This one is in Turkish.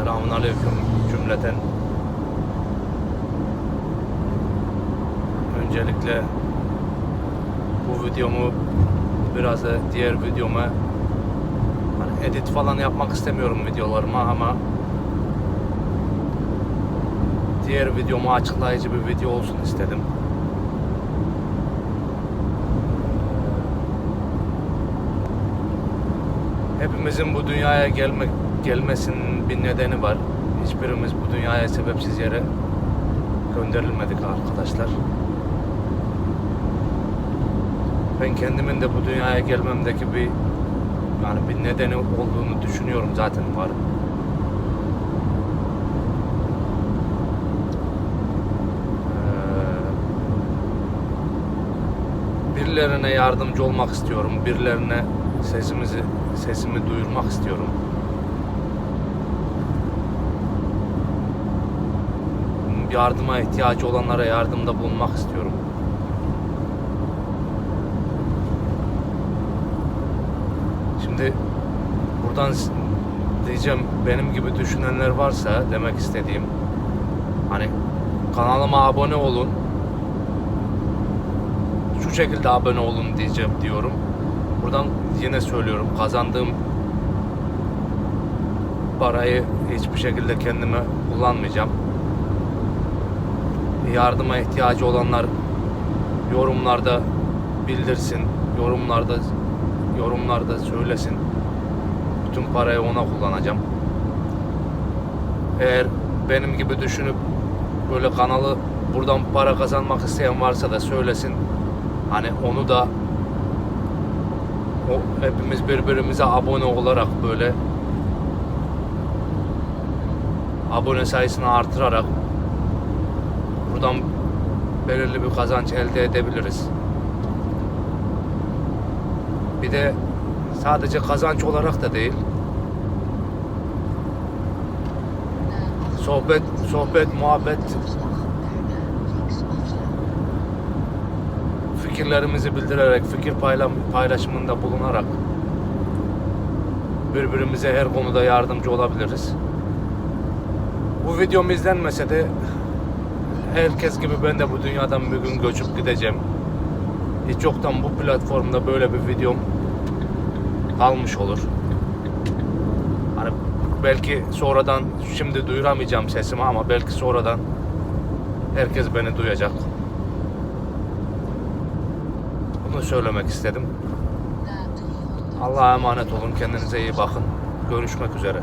Selamun Aleyküm cümleten. Öncelikle bu videomu biraz da diğer videoma hani edit falan yapmak istemiyorum videolarıma ama diğer videomu açıklayıcı bir video olsun istedim. Hepimizin bu dünyaya gelmek gelmesinin bir nedeni var. Hiçbirimiz bu dünyaya sebepsiz yere gönderilmedik arkadaşlar. Ben kendimin de bu dünyaya gelmemdeki bir yani bir nedeni olduğunu düşünüyorum zaten var. Ee, birilerine yardımcı olmak istiyorum. Birilerine sesimizi sesimi duyurmak istiyorum. Yardıma ihtiyacı olanlara yardımda bulunmak istiyorum. Şimdi buradan diyeceğim benim gibi düşünenler varsa demek istediğim hani kanalıma abone olun şu şekilde abone olun diyeceğim diyorum. Buradan yine söylüyorum kazandığım parayı hiçbir şekilde kendime kullanmayacağım. Yardıma ihtiyacı olanlar yorumlarda bildirsin. Yorumlarda yorumlarda söylesin. Bütün parayı ona kullanacağım. Eğer benim gibi düşünüp böyle kanalı buradan para kazanmak isteyen varsa da söylesin. Hani onu da o hepimiz birbirimize abone olarak böyle abone sayısını artırarak buradan belirli bir kazanç elde edebiliriz. Bir de sadece kazanç olarak da değil. Sohbet, sohbet, muhabbet, fikirlerimizi bildirerek, fikir paylaşımında bulunarak birbirimize her konuda yardımcı olabiliriz. Bu videom izlenmese de herkes gibi ben de bu dünyadan bir gün göçüp gideceğim. Hiç yoktan bu platformda böyle bir videom kalmış olur. Hani belki sonradan şimdi duyuramayacağım sesimi ama belki sonradan herkes beni duyacak. Bunu söylemek istedim. Allah'a emanet olun. Kendinize iyi bakın. Görüşmek üzere.